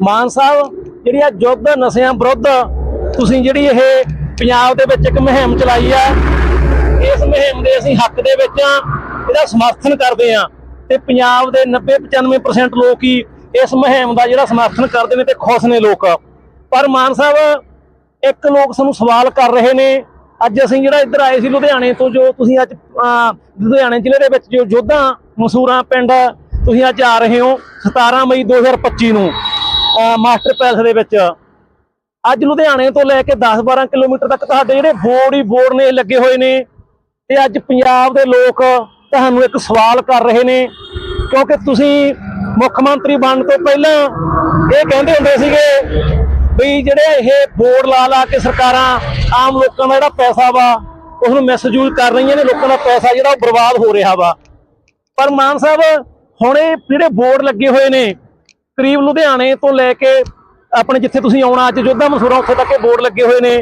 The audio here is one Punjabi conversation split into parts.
ਮਾਨ ਸਾਹਿਬ, ਜਿਹੜੀ ਆ ਯੁੱਧ ਨਸ਼ਿਆਂ ਵਿਰੁੱਧ ਤੁਸੀਂ ਜਿਹੜੀ ਇਹ ਪੰਜਾਬ ਦੇ ਵਿੱਚ ਇੱਕ ਮੁਹਿੰਮ ਚਲਾਈ ਆ, ਇਸ ਮੁਹਿੰਮ ਦੇ ਅਸੀਂ ਹੱਕ ਦੇ ਵਿੱਚ ਆ, ਇਹਦਾ ਸਮਰਥਨ ਕਰਦੇ ਆ। ਤੇ ਪੰਜਾਬ ਦੇ 90 95% ਲੋਕ ਹੀ ਇਸ ਮੁਹਿੰਮ ਦਾ ਜਿਹੜਾ ਸਮਰਥਨ ਕਰਦੇ ਨੇ ਤੇ ਖੁਸ਼ ਨੇ ਲੋਕ। ਪਰ ਮਾਨ ਸਾਹਿਬ, ਇੱਕ ਲੋਕ ਸਾਨੂੰ ਸਵਾਲ ਕਰ ਰਹੇ ਨੇ, ਅੱਜ ਅਸੀਂ ਜਿਹੜਾ ਇੱਧਰ ਆਏ ਸੀ ਲੁਧਿਆਣੇ ਤੋਂ, ਜੋ ਤੁਸੀਂ ਅੱਜ ਲੁਧਿਆਣੇ ਜ਼ਿਲ੍ਹੇ ਦੇ ਵਿੱਚ ਜੋ ਜੋਧਾ, ਮਸੂਰਾ ਪਿੰਡ ਤੁਸੀਂ ਅੱਜ ਆ ਰਹੇ ਹੋ 17 ਮਈ 2025 ਨੂੰ। ਮਾਸਟਰ ਪੈਲਸ ਦੇ ਵਿੱਚ। ਅੱਜ ਲੁਧਿਆਣੇ ਤੋਂ ਲੈ ਕੇ 10-12 ਕਿਲੋਮੀਟਰ ਤੱਕ ਤੁਹਾਡੇ ਜਿਹੜੇ ਬੋਰਡ ਹੀ ਬੋਰਡ ਨੇ ਲੱਗੇ ਹੋਏ ਨੇ। ਤੇ ਅੱਜ ਪੰਜਾਬ ਦੇ ਲੋਕ ਤੁਹਾਨੂੰ ਇੱਕ ਸਵਾਲ ਕਰ ਰਹੇ ਨੇ, ਕਿਉਂਕਿ ਤੁਸੀਂ ਮੁੱਖ ਮੰਤਰੀ ਬਣਨ ਤੋਂ ਪਹਿਲਾਂ ਇਹ ਕਹਿੰਦੇ ਹੁੰਦੇ ਸੀਗੇ ਵੀ ਜਿਹੜੇ ਇਹ ਬੋਰਡ ਲਾ ਲਾ ਕੇ ਸਰਕਾਰਾਂ ਆਮ ਲੋਕਾਂ ਦਾ ਜਿਹੜਾ ਪੈਸਾ ਵਾ ਉਸ ਨੂੰ ਮਿਸਯੂਜ਼ ਕਰ ਰਹੀਆਂ ਨੇ, ਲੋਕਾਂ ਦਾ ਪੈਸਾ ਜਿਹੜਾ ਉਹ ਬਰਬਾਦ ਹੋ ਰਿਹਾ ਵਾ। ਪਰ ਮਾਨ ਸਾਹਿਬ, ਹੁਣੇ ਜਿਹੜੇ ਬੋਰਡ ਲੱਗੇ ਹੋਏ ਨੇ ਕਰੀਬ ਲੁਧਿਆਣੇ ਤੋਂ ਲੈ ਕੇ ਆਪਣੇ ਜਿੱਥੇ ਤੁਸੀਂ ਆਉਣਾ, ਅੱਜ ਜੋਧਾ ਮਸੂਰਾ ਉੱਥੇ ਤੱਕ ਇਹ ਬੋਰਡ ਲੱਗੇ ਹੋਏ ਨੇ।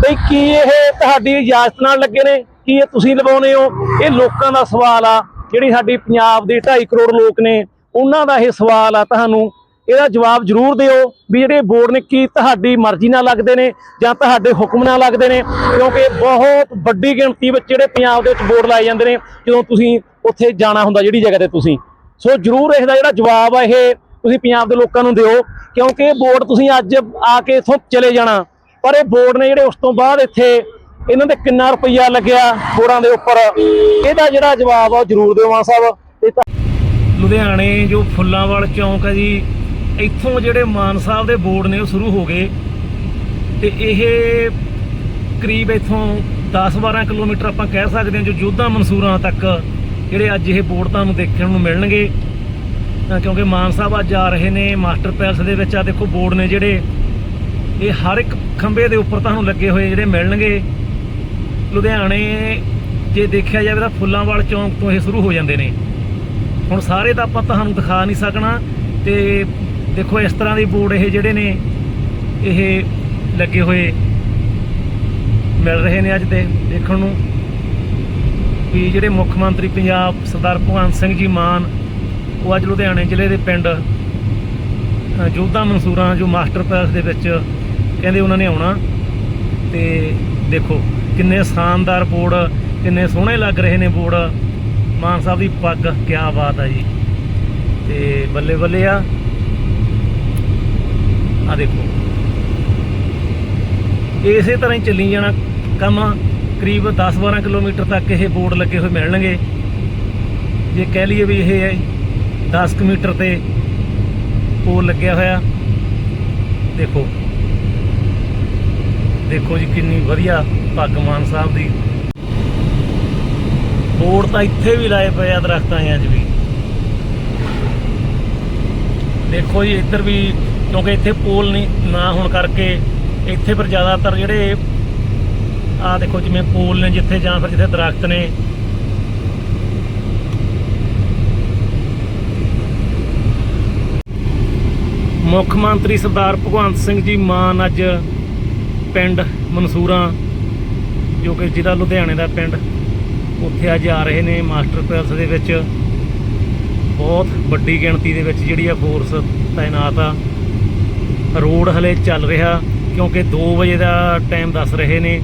ਬਈ ਕੀ ਇਹ ਤੁਹਾਡੀ ਇਜਾਜ਼ਤ ਨਾਲ ਲੱਗੇ ਨੇ? ਕੀ ਇਹ ਤੁਸੀਂ ਲਵਾਉਨੇ ਹੋ? ਇਹ ਲੋਕਾਂ ਦਾ ਸਵਾਲ ਆ। ਜਿਹੜੀ ਸਾਡੀ ਪੰਜਾਬ ਦੇ 2.5 ਕਰੋੜ ਲੋਕ ਨੇ, ਉਹਨਾਂ ਦਾ ਇਹ ਸਵਾਲ ਆ ਤੁਹਾਨੂੰ। ਇਹਦਾ ਜਵਾਬ ਜ਼ਰੂਰ ਦਿਓ ਵੀ ਜਿਹੜੇ ਬੋਰਡ ਨੇ ਕੀ ਤੁਹਾਡੀ ਮਰਜ਼ੀ ਨਾਲ ਲੱਗਦੇ ਨੇ ਜਾਂ ਤੁਹਾਡੇ ਹੁਕਮ ਨਾਲ ਲੱਗਦੇ ਨੇ। ਕਿਉਂਕਿ ਬਹੁਤ ਵੱਡੀ ਗਿਣਤੀ ਵਿੱਚ ਜਿਹੜੇ ਪੰਜਾਬ ਦੇ ਵਿੱਚ ਬੋਰਡ ਲਾਏ ਜਾਂਦੇ ਨੇ, ਜਦੋਂ ਤੁਸੀਂ ਉੱਥੇ ਜਾਣਾ ਹੁੰਦਾ, ਜਿਹੜੀ ਜਗ੍ਹਾ ਤੇ ਤੁਸੀਂ। ਸੋ ਜ਼ਰੂਰ ਇਹਦਾ ਜਿਹੜਾ ਜਵਾਬ ਆ ਇਹ ਤੁਸੀਂ ਪੰਜਾਬ ਦੇ ਲੋਕਾਂ ਨੂੰ ਦਿਓ, ਕਿਉਂਕਿ ਇਹ ਬੋਰਡ ਤੁਸੀਂ ਅੱਜ ਆ ਕੇ ਇਥੋਂ ਚਲੇ ਜਾਣਾ। ਪਰ ਇਹ ਬੋਰਡ ਨੇ ਜਿਹੜੇ ਉਸ ਤੋਂ ਬਾਅਦ ਇੱਥੇ ਇਹਨਾਂ ਦੇ ਕਿੰਨਾ ਰੁਪਈਆ ਲੱਗਿਆ ਬੋਰਡਾਂ ਦੇ ਉੱਪਰ, ਇਹਦਾ ਜਿਹੜਾ ਜਵਾਬ ਆ ਉਹ ਜ਼ਰੂਰ ਦਿਓ ਮਾਨ ਸਾਹਿਬ। ਇਹ ਤਾਂ ਲੁਧਿਆਣੇ ਜੋ ਫੁੱਲਾਂਵਾਲ ਚੌਂਕ ਹੈ ਜੀ, ਇੱਥੋਂ ਜਿਹੜੇ ਮਾਨ ਸਾਹਿਬ ਦੇ ਬੋਰਡ ਨੇ ਉਹ ਸ਼ੁਰੂ ਹੋ ਗਏ। ਤੇ ਇਹ ਕਰੀਬ ਇੱਥੋਂ 10-12 ਕਿਲੋਮੀਟਰ ਆਪਾਂ ਕਹਿ ਸਕਦੇ ਹਾਂ ਜੋ ਜੋਧਾ ਮਨਸੂਰਾਂ ਤੱਕ ਜਿਹੜੇ ਅੱਜ ਇਹ ਬੋਰਡ ਤੁਹਾਨੂੰ ਦੇਖਣ ਨੂੰ ਮਿਲਣਗੇ। ਕਿਉਂਕਿ ਮਾਨ ਸਾਹਿਬ ਅੱਜ ਆ ਰਹੇ ਨੇ ਮਾਸਟਰ ਪੈਲਸ ਦੇ ਵਿੱਚ। ਆ ਦੇਖੋ ਬੋਰਡ ਨੇ ਜਿਹੜੇ, ਇਹ ਹਰ ਇੱਕ ਖੰਭੇ ਦੇ ਉੱਪਰ ਤੁਹਾਨੂੰ ਲੱਗੇ ਹੋਏ ਜਿਹੜੇ ਮਿਲਣਗੇ। ਲੁਧਿਆਣੇ ਜੇ ਦੇਖਿਆ ਜਾਵੇ ਤਾਂ ਫੁੱਲਾਂਵਾਲ ਚੌਂਕ ਤੋਂ ਇਹ ਸ਼ੁਰੂ ਹੋ ਜਾਂਦੇ ਨੇ। ਹੁਣ ਸਾਰੇ ਤਾਂ ਆਪਾਂ ਤੁਹਾਨੂੰ ਦਿਖਾ ਨਹੀਂ ਸਕਣਾ। ਤੇ ਦੇਖੋ ਇਸ ਤਰ੍ਹਾਂ ਦੇ ਬੋਰਡ ਇਹ ਜਿਹੜੇ ਨੇ, ਇਹ ਲੱਗੇ ਹੋਏ ਮਿਲ ਰਹੇ ਨੇ ਅੱਜ ਦੇ ਦੇਖਣ ਨੂੰ। ਵੀ ਜਿਹੜੇ ਮੁੱਖ ਮੰਤਰੀ ਪੰਜਾਬ ਸਰਦਾਰ ਭਗਵੰਤ ਸਿੰਘ ਜੀ ਮਾਨ ਉਹ ਅੱਜ ਲੁਧਿਆਣੇ ਜ਼ਿਲ੍ਹੇ ਦੇ ਪਿੰਡ ਅ, ਜੋਧਾ ਮਨਸੂਰਾਂ ਜੋ ਮਾਸਟਰ ਪੈਲਸ ਦੇ ਵਿੱਚ ਕਹਿੰਦੇ ਉਹਨਾਂ ਨੇ ਆਉਣਾ। ਤੇ ਦੇਖੋ ਕਿੰਨੇ ਸ਼ਾਨਦਾਰ ਬੋਰਡ ਕਿੰਨੇ ਸੋਹਣੇ ਲੱਗ ਰਹੇ ਨੇ ਬੋਰਡ। ਮਾਨ ਸਾਹਿਬ ਦੀ ਪੱਗ ਕਿਆ ਬਾਤ ਆ ਜੀ। ਤੇ ਬੱਲੇ ਬੱਲੇ ਆ। ਆ ਦੇਖੋ। ਇਸੇ ਤਰ੍ਹਾਂ ਹੀ ਚੱਲੀ ਜਾਣਾ ਕੰਮ ਕਰੀਬ 10-12 ਕਿਲੋਮੀਟਰ ਤੱਕ ਇਹ ਬੋਰਡ ਲੱਗੇ ਹੋਏ ਮਿਲਣਗੇ। ਜੇ ਕਹਿ ਲਈਏ ਵੀ ਇਹ ਹੈ 10 ਕੁ ਮੀਟਰ ਤੇ ਪੋਲ ਲੱਗਿਆ ਹੋਇਆ। ਦੇਖੋ। ਦੇਖੋ ਜੀ ਕਿੰਨੀ ਵਧੀਆ ਪੱਗ ਮਾਨ ਸਾਹਿਬ ਦੀ। ਬੋਰਡ ਤਾਂ ਇੱਥੇ ਵੀ ਲਾਏ ਪਏ ਆ ਦਰਖਤਾਂ ਅੱਜ ਵੀ। ਦੇਖੋ ਜੀ ਇੱਧਰ ਵੀ, ਕਿਉਂਕਿ ਇੱਥੇ ਪੋਲ ਨਹੀਂ, ਨਾ ਹੋਣ ਕਰਕੇ ਇੱਥੇ ਪਰ ਜ਼ਿਆਦਾਤਰ ਜਿਹੜੇ ਆ ਦੇਖੋ ਜਿਵੇਂ ਪੋਲ ਨੇ ਜਿੱਥੇ ਜਾਂ ਫਿਰ ਜਿੱਥੇ ਦਰਖਤ ਨੇ ਮੁੱਖ ਮੰਤਰੀ ਸਰਦਾਰ ਭਗਵੰਤ ਸਿੰਘ ਜੀ ਮਾਨ ਅੱਜ ਪਿੰਡ ਮਨਸੂਰਾ, ਜੋ ਕਿ ਜ਼ਿਲ੍ਹਾ ਲੁਧਿਆਣੇ ਦਾ ਪਿੰਡ, ਉੱਥੇ ਅੱਜ ਆ ਰਹੇ ਨੇ ਮਾਸਟਰ ਪੈਲਸ ਦੇ ਵਿੱਚ। ਬਹੁਤ ਵੱਡੀ ਗਿਣਤੀ ਦੇ ਵਿੱਚ ਜਿਹੜੀ ਆ ਫੋਰਸ ਤਾਇਨਾਤ ਆ। ਰੋਡ ਹਲੇ ਚੱਲ ਰਿਹਾ, ਕਿਉਂਕਿ 2 ਵਜੇ ਦਾ ਟਾਈਮ ਦੱਸ ਰਹੇ ਨੇ।